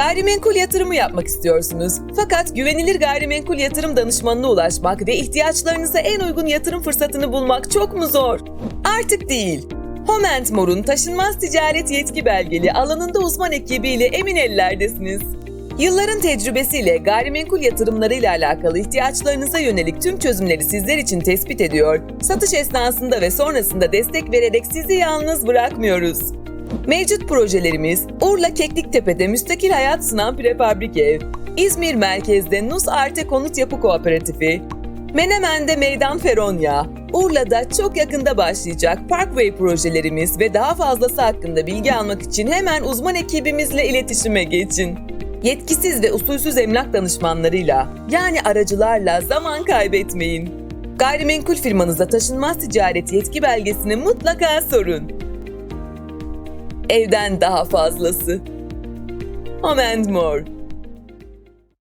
Gayrimenkul yatırımı yapmak istiyorsunuz. Fakat güvenilir gayrimenkul yatırım danışmanına ulaşmak ve ihtiyaçlarınıza en uygun yatırım fırsatını bulmak çok mu zor? Artık değil. Home More'un taşınmaz ticaret yetki belgeli alanında uzman ekibiyle emin ellerdesiniz. Yılların tecrübesiyle gayrimenkul yatırımlarıyla alakalı ihtiyaçlarınıza yönelik tüm çözümleri sizler için tespit ediyor, satış esnasında ve sonrasında destek vererek sizi yalnız bırakmıyoruz. Mevcut projelerimiz Urla Kekliktepe'de müstakil hayat sunan prefabrik ev, İzmir merkezde Nus Arte Konut Yapı Kooperatifi, Menemen'de Meydan Feronya, Urla'da çok yakında başlayacak Parkway projelerimiz ve daha fazlası hakkında bilgi almak için hemen uzman ekibimizle iletişime geçin. Yetkisiz ve usulsüz emlak danışmanlarıyla yani aracılarla zaman kaybetmeyin. Gayrimenkul firmanıza taşınmaz ticaret yetki belgesini mutlaka sorun. Evden daha fazlası. Home and More